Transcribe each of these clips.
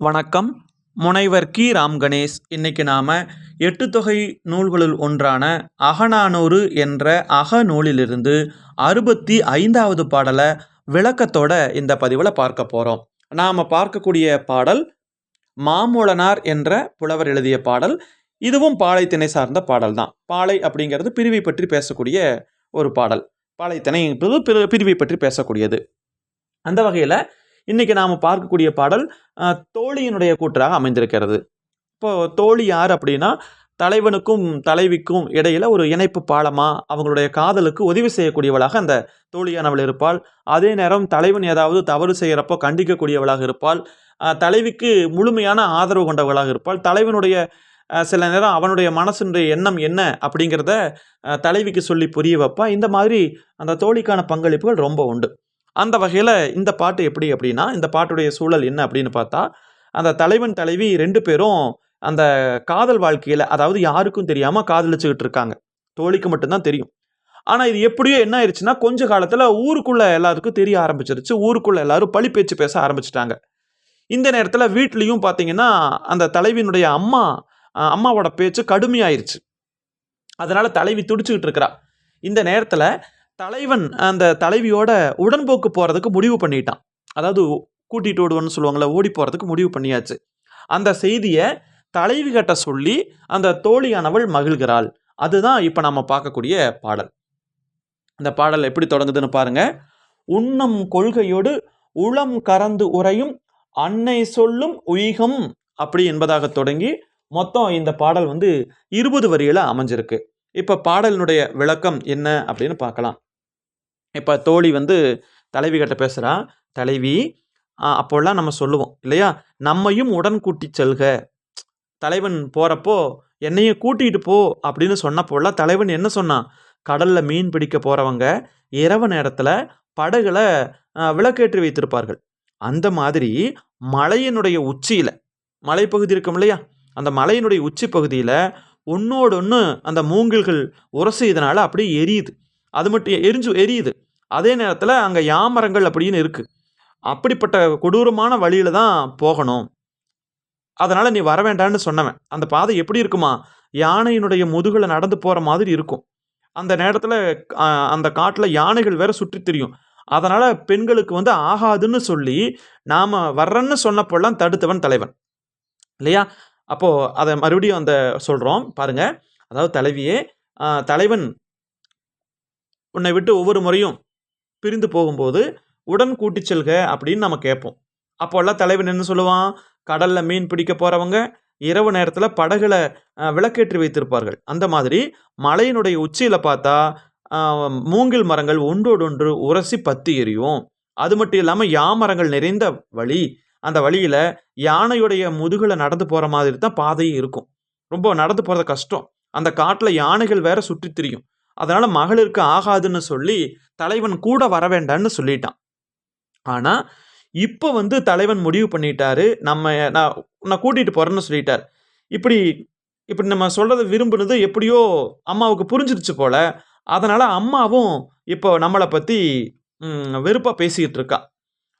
வணக்கம். முனைவர் கி. ராம் கணேஷ். இன்னைக்கு நாம் எட்டு தொகை நூல்களுள் ஒன்றான அகநானூறு என்ற அகநூலிலிருந்து அறுபத்தி ஐந்தாவது பாடலை விளக்கத்தோட இந்த பதிவில் பார்க்க போகிறோம் நாம் பார்க்கக்கூடிய பாடல் மாமூலனார் என்ற புலவர் எழுதிய பாடல். இதுவும் பாலைத்திணை சார்ந்த பாடல் தான் பாலை அப்படிங்கிறது பிரிவை பற்றி பேசக்கூடிய ஒரு பாடல். பாலைத்திணை என்பது பிரிவை பற்றி பேசக்கூடியது. அந்த வகையில் இன்றைக்கி நாம் பார்க்கக்கூடிய பாடல் தோழியினுடைய கூற்றாக அமைந்திருக்கிறது. இப்போ தோழி யார் அப்படின்னா தலைவனுக்கும் தலைவிக்கும் இடையில் ஒரு இணைப்பு பாலமாக அவங்களுடைய காதலுக்கு உதவி செய்யக்கூடியவளாக அந்த தோழியானவள் இருப்பாள். அதே நேரம் தலைவன் ஏதாவது தவறு செய்கிறப்போ கண்டிக்கக்கூடியவளாக இருப்பாள். தலைவிக்கு முழுமையான ஆதரவு கொண்டவளாக இருப்பாள். தலைவனுடைய சில நேரம் அவனுடைய மனசினுடைய எண்ணம் என்ன அப்படிங்கிறத தலைவிக்கு சொல்லி புரிய வைப்பா. இந்த மாதிரி அந்த தோழிக்கான பங்களிப்புகள் ரொம்ப உண்டு. அந்த வகையில் இந்த பாட்டு எப்படி அப்படின்னா இந்த பாட்டுடைய சூழல் என்ன அப்படின்னு பார்த்தா அந்த தலைவன் தலைவி ரெண்டு பேரும் அந்த காதல் வாழ்க்கையில் அதாவது யாருக்கும் தெரியாமல் காதலிச்சுக்கிட்டு இருக்காங்க. தோழிக்கு மட்டும்தான் தெரியும். ஆனால் இது எப்படியோ என்ன ஆயிடுச்சுன்னா கொஞ்ச காலத்தில் ஊருக்குள்ளே எல்லாருக்கும் தெரிய ஆரம்பிச்சிருச்சு. ஊருக்குள்ளே எல்லாரும் பழி பேச்சு பேச ஆரம்பிச்சிட்டாங்க. இந்த நேரத்தில் வீட்லேயும் பார்த்தீங்கன்னா அந்த தலைவியினுடைய அம்மா அம்மாவோட பேச்சு கடுமையாயிருச்சு. அதனால் தலைவி துடிச்சுக்கிட்டு இருக்கிறா. இந்த நேரத்தில் தலைவன் அந்த தலைவியோட உடன்போக்கு போகிறதுக்கு முடிவு பண்ணிட்டான். அதாவது கூட்டிகிட்டு ஓடுவன்னு சொல்லுவாங்களே ஓடி போகிறதுக்கு முடிவு பண்ணியாச்சு. அந்த செய்தியை தலைவி கட்ட சொல்லி அந்த தோழியானவள் மகிழ்கிறாள். அதுதான் இப்போ நம்ம பார்க்கக்கூடிய பாடல். இந்த பாடல் எப்படி தொடங்குதுன்னு பாருங்க. உண்ணம் கொள்கையோடு உளம் கறந்து உறையும் அன்னை சொல்லும் உயிகம் அப்படி என்பதாக தொடங்கி மொத்தம் இந்த பாடல் வந்து இருபது வரியில் அமைஞ்சிருக்கு. இப்போ பாடலினுடைய விளக்கம் என்ன அப்படின்னு பார்க்கலாம். இப்போ தோழி வந்து தலைவி கிட்ட பேசுகிறா தலைவி அப்போல்லாம் நம்ம சொல்லுவோம் இல்லையா? நம்மையும் உடன் கூட்டி செல்க. தலைவன் போகிறப்போ என்னையும் கூட்டிகிட்டு போ அப்படின்னு சொன்னப்போல்லாம் தலைவன் என்ன சொன்னான்? கடலில் மீன் பிடிக்க போகிறவங்க இரவு நேரத்தில் படகுல விளக்கேற்றி வைத்திருப்பார்கள். அந்த மாதிரி மலையினுடைய உச்சியில் மலைப்பகுதி இருக்கும் இல்லையா? அந்த மலையினுடைய உச்சி பகுதியில் ஒன்றோடு ஒன்று அந்த மூங்கில்கள் உரசு இதனால் அப்படியே எரியுது. அது மட்டும் எரிஞ்சு எரியுது. அதே நேரத்தில் அங்கே யாமரங்கள் அப்படின்னு இருக்குது அப்படிப்பட்ட கொடூரமான வழியில் தான் போகணும். அதனால் நீ வர வேண்டான்னு சொன்னவன். அந்த பாதை எப்படி இருக்குமா? யானையினுடைய முதுகில் நடந்து போகிற மாதிரி இருக்கும். அந்த நேரத்தில் அந்த காட்டில் யானைகள் வேற சுற்றி தெரியும். அதனால் பெண்களுக்கு வந்து ஆகாதுன்னு சொல்லி நாம் வர்றேன்னு சொன்னப்போல்லாம் தடுத்தவன் தலைவன். இல்லையா? அப்போது அதை மறுபடியும் அந்த சொல்கிறோம் பாருங்கள் அதாவது தலைவியே தலைவன் உன்னை விட்டு ஒவ்வொரு முறையும் பிரிந்து போகும்போது உடன் கூட்டி செல்க அப்படின்னு நம்ம கேட்போம். அப்போல்லாம் தலைவன் என்ன சொல்லுவான்? கடலில் மீன் பிடிக்க போகிறவங்க இரவு நேரத்தில் படகுல விளக்கேற்றி வைத்திருப்பார்கள். அந்த மாதிரி மலையினுடைய உச்சியில் பார்த்தா மூங்கில் மரங்கள் ஒன்றோடொன்று உரசி பத்தி எரியும் அது மட்டும் இல்லாமல் யாமரங்கள் நிறைந்த வழி அந்த வழியில் யானையுடைய முதுகில் நடந்து போகிற மாதிரி தான் பாதையும் இருக்கும். ரொம்ப நடந்து போகிறது கஷ்டம். அந்த காட்டில் யானைகள் வேற சுற்றி திரியும். அதனால் மகளிருக்கு ஆகாதுன்னு சொல்லி தலைவன் கூட வர வேண்டான்னு சொல்லிட்டான். ஆனால் இப்போ வந்து தலைவன் முடிவு பண்ணிட்டாரு. நம்ம நான் நான் கூட்டிகிட்டு போகிறேன்னு சொல்லிட்டார். இப்படி இப்படி நம்ம சொல்கிறத விரும்புனது எப்படியோ அம்மாவுக்கு புரிஞ்சிருச்சு போல. அதனால் அம்மாவும் இப்போ நம்மளை பற்றி வெறுப்பாக பேசிக்கிட்டு இருக்கா.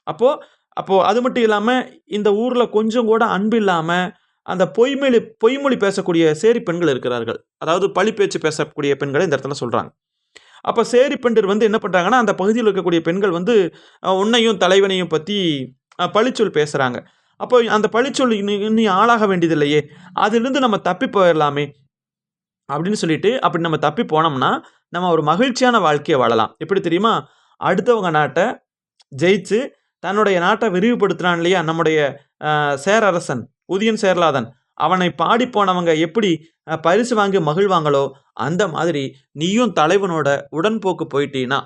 அப்போது அப்போது அது மட்டும் இல்லாமல் இந்த ஊரில் கொஞ்சம் கூட அன்பு இல்லாமல் அந்த பொய்மொழி பொய்மொழி பேசக்கூடிய சேரி பெண்கள் இருக்கிறார்கள். அதாவது பழி பேச்சு பேசக்கூடிய பெண்களை இந்த இடத்துல சொல்கிறாங்க அப்போ சேரி பெண்டர் வந்து என்ன பண்ணுறாங்கன்னா அந்த பகுதியில் இருக்கக்கூடிய பெண்கள் வந்து உன்னையும் தலைவனையும் பற்றி பழிச்சொல் பேசுகிறாங்க அப்போ அந்த பழிச்சொல் இன்னும் இன்னும் ஆளாக வேண்டியதில்லையே. அதிலிருந்து நம்ம தப்பி போயிடலாமே அப்படின்னு சொல்லிட்டு அப்படி நம்ம தப்பி போனோம்னா நம்ம ஒரு மகிழ்ச்சியான வாழ்க்கையை வாழலாம். எப்படி தெரியுமா? அடுத்தவங்க நாட்டை ஜெயிச்சு தன்னுடைய நாட்டை விரிவுபடுத்துகிறான் இல்லையா? நம்முடைய சேரரசன். உதயன் சேர்லாதன். அவனை பாடி போனவங்க எப்படி பரிசு வாங்கி மகிழ்வாங்களோ அந்த மாதிரி நீயும் தலைவனோட உடன்போக்கு போயிட்டீன்னா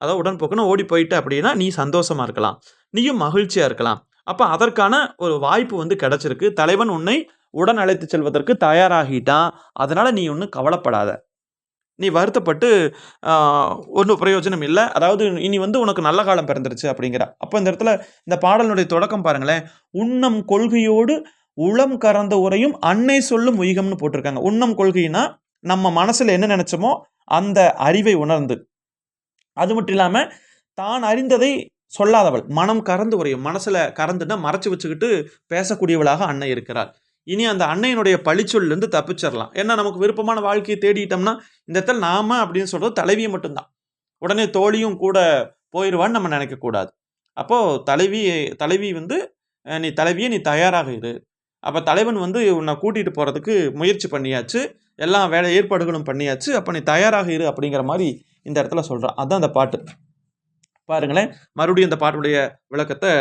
அதாவது உடன்போக்குன்னு ஓடி போயிட்ட அப்படின்னா நீ சந்தோஷமா இருக்கலாம். நீயும் மகிழ்ச்சியா இருக்கலாம். அப்போ அதற்கான ஒரு வாய்ப்பு வந்து கிடச்சிருக்கு. தலைவன் உன்னை உடன் அழைத்து செல்வதற்கு தயாராகிட்டான். அதனால் நீ ஒன்றும் கவலைப்படாத. நீ வருத்தப்பட்டு ஒன்றும் பிரயோஜனம் இல்லை. அதாவது இனி வந்து உனக்கு நல்ல காலம் பிறந்துருச்சு அப்படிங்கிற. அப்போ இந்த இடத்துல இந்த பாடலுடைய தொடக்கம் பாருங்களேன். உண்ணம் கொள்கையோடு உளம் கறந்த உரையும் அன்னை சொல்லும் உயிகம்னு போட்டிருக்காங்க. உண்ணம் கொள்கைனா நம்ம மனசில் என்ன நினச்சோமோ அந்த அறிவை உணர்ந்து. அது மட்டும் இல்லாமல் தான் அறிந்ததை சொல்லாதவள். மனம் கறந்து உரையும் மனசில் கறந்துன்னா மறைச்சு வச்சுக்கிட்டு பேசக்கூடியவளாக அன்னை இருக்கிறாள். இனி அந்த அன்னையினுடைய பழிச்சொல்லிருந்து தப்பிச்சிடலாம். ஏன்னா நமக்கு விருப்பமான வாழ்க்கையை தேடிட்டோம்னா இந்த இடத்துல நாம அப்படின்னு சொல்றது தலைவியை மட்டும்தான். உடனே தோழியும் கூட போயிடுவான்னு நம்ம நினைக்கக்கூடாது அப்போது தலைவி தலைவி வந்து நீ தலைவியே நீ தயாராக இரு. அப்போ தலைவன் வந்து உன்னை கூட்டிகிட்டு போகிறதுக்கு முயற்சி பண்ணியாச்சு. எல்லா வேலை ஏற்பாடுகளும் பண்ணியாச்சு. அப்போ நீ தயாராக இரு அப்படிங்கிற மாதிரி இந்த இடத்துல சொல்கிறான் அதுதான் அந்த பாட்டு. பாருங்களேன் மறுபடியும் இந்த பாட்டுடைய விளக்கத்தை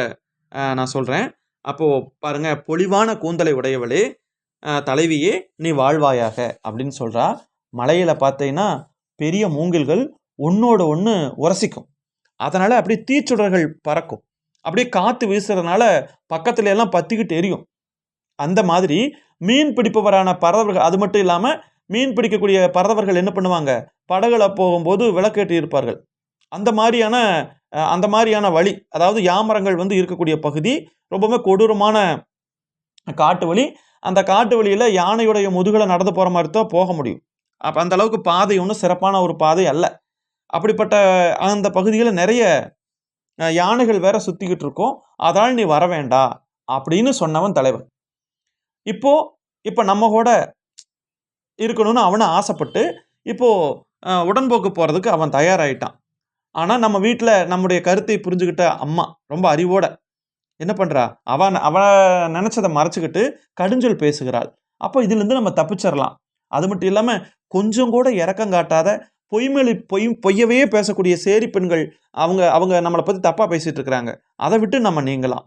நான் சொல்கிறேன் அப்போது பாருங்க பொலிவான கூந்தலை உடையவளே தலைவியே நீ வாழ்வாயாக அப்படின்னு சொல்கிறா மலையில் பார்த்தீங்கன்னா பெரிய மூங்கில்கள் ஒன்றோட ஒன்று உரசிக்கும். அதனால் அப்படியே தீச்சுடர்கள் பறக்கும். அப்படியே காற்று வீசுறதுனால பக்கத்துல எல்லாம் பற்றிக்கிட்டு எரியும். அந்த மாதிரி மீன் பிடிப்பவரான பறவர்கள் அது மட்டும் இல்லாமல் மீன் பிடிக்கக்கூடிய பறவர்கள் என்ன பண்ணுவாங்க? படகுல போகும்போது விளக்கேற்றி இருப்பார்கள் அந்த மாதிரியான அந்த மாதிரியான வழி அதாவது யாமரங்கள் வந்து இருக்கக்கூடிய பகுதி ரொம்பவுமே கொடூரமான காட்டு வழி. அந்த காட்டு வழியில் யானையுடைய முதுகில் நடந்து போகிற மாதிரி தான் போக முடியும். அப்போ அந்த அளவுக்கு பாதை ஒன்றும் சிறப்பான ஒரு பாதை அல்ல. அப்படிப்பட்ட அந்த பகுதியில் நிறைய யானைகள் வேற சுற்றிக்கிட்டு இருக்கோம். அதனால் நீ வர வேண்டா அப்படின்னு சொன்னவன் தலைவன். இப்போ இப்போ நம்ம கூட இருக்கணும்னு அவனை ஆசைப்பட்டு இப்போது உடன்போக்கு போகிறதுக்கு அவன் தயாராகிட்டான் ஆனால் நம்ம வீட்டில் நம்முடைய கருத்தை புரிஞ்சுக்கிட்ட அம்மா ரொம்ப அறிவோட என்ன பண்ணுறா அவன் அவ நினச்சதை மறைச்சிக்கிட்டு கடுஞ்சொல் பேசுகிறாள். அப்போ இதுலேருந்து நம்ம தப்பிச்சிடலாம் அது மட்டும் இல்லாமல் கொஞ்சம் கூட இறக்கம் காட்டாத பொய்மொழி பொய் பொய்யவே பேசக்கூடிய சேரி பெண்கள் அவங்க அவங்க நம்மளை பற்றி தப்பாக பேசிகிட்டு இருக்கிறாங்க. அதை விட்டு நம்ம நீங்கலாம்.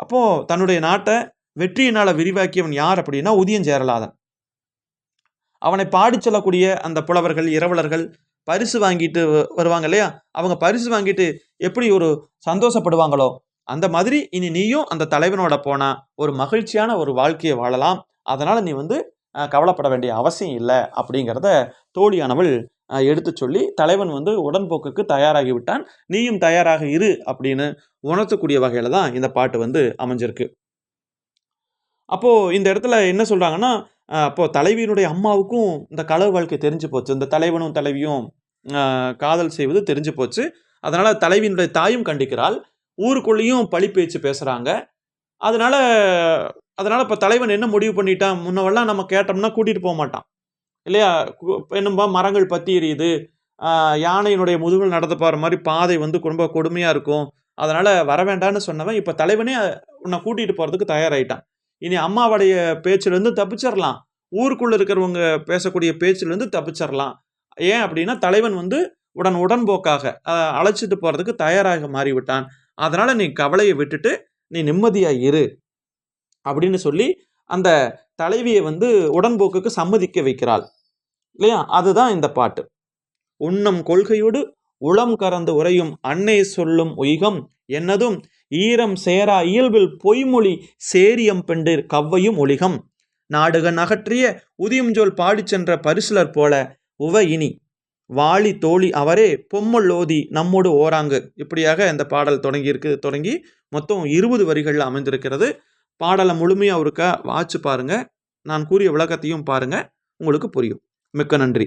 அப்போது தன்னுடைய நாட்டை வெற்றியினால் விரிவாக்கியவன் யார் அப்படின்னா உதியஞ்சேரலாதன் அவனை பாடிச் சொல்லக்கூடிய அந்த புலவர்கள் இரவலர்கள் பரிசு வாங்கிட்டு வ- வருவாங்க இல்லையா? அவங்க பரிசு வாங்கிட்டு எப்படி ஒரு சந்தோஷப்படுவாங்களோ அந்த மாதிரி இனி நீயும் அந்த தலைவனோட போனால் ஒரு மகிழ்ச்சியான ஒரு வாழ்க்கையை வாழலாம். அதனால் நீ வந்து கவலைப்பட வேண்டிய அவசியம் இல்லை அப்படிங்கிறத தோழியானவள் எடுத்து எடுத்துச் சொல்லி தலைவன் வந்து உடன்போக்குக்கு தயாராகி விட்டான். நீயும் தயாராக இரு அப்படின்னு உணர்த்தக்கூடிய வகையில் தான் இந்த பாட்டு வந்து அமைஞ்சிருக்கு. அப்போது இந்த இடத்துல என்ன சொல்கிறாங்கன்னா அப்போது தலைவியினுடைய அம்மாவுக்கும் இந்த களவு வாழ்க்கை தெரிஞ்சு போச்சு. இந்த தலைவனும் தலைவியும் காதல் செய்வது தெரிஞ்சு போச்சு. அதனால் தலைவியினுடைய தாயும் கண்டிக்கிறாள். ஊருக்குள்ளேயும் பழி பேச்சு பேசுகிறாங்க அதனால் அதனால் இப்போ தலைவன் என்ன முடிவு பண்ணிட்டான்? முன்னவெல்லாம் நம்ம கேட்டோம்னா கூட்டிகிட்டு போக மாட்டான். இல்லையா? கு- என்னம்பா? மரங்கள் பற்றி எரியுது. யானையினுடைய முதுகில் நடந்து போகிற மாதிரி பாதை வந்து ரொம்ப கொடுமையாக இருக்கும். அதனால் வர வேண்டாம்னு சொன்னவன் இப்போ தலைவனே உன்னை கூட்டிகிட்டு போகிறதுக்கு தயாராயிட்டான். இனி அம்மாவுடைய பேச்சிலேருந்து தப்பிச்சிடலாம் ஊருக்குள்ளே இருக்கிறவங்க பேசக்கூடிய பேச்சிலேருந்து தப்பிச்சிடலாம் ஏன் அப்படின்னா தலைவன் வந்து உடன் உடன்போக்காக அழைச்சிட்டு போகிறதுக்கு தயாராக மாறிவிட்டான். அதனால் நீ கவலையை விட்டுட்டு நீ நிம்மதியாக இரு. அப்படின்னு சொல்லி அந்த தலைவியை வந்து உடன்போக்குக்கு சம்மதிக்க வைக்கிறாள். இல்லையா? அதுதான் இந்த பாட்டு. உண்ணம் கொள்கையோடு உளம் கறந்து உரையும் அன்னை சொல்லும் உய்கம் என்னதும் ஈரம் சேரா இயல்பில் பொய்மொழி சேரியம் பெண்டிர் கவ்வையும் ஒளிகம் நாடுகன் அகற்றிய உதியும்ஜோல் பாடிச் சென்ற பரிசுலர் போல உவ இனி. வாளி தோழி அவரே பொம்மல்லோதி நம்மோடு ஓராங்கு. இப்படியாக இந்த பாடல் தொடங்கியிருக்கு. தொடங்கி மொத்தம் இருபது வரிகளில் அமைந்திருக்கிறது. பாடலை முழுமையாக ஒருக்கா வாச்சு பாருங்கள் நான் கூறிய விளக்கத்தையும் பாருங்கள் உங்களுக்கு புரியும். மிக்க நன்றி.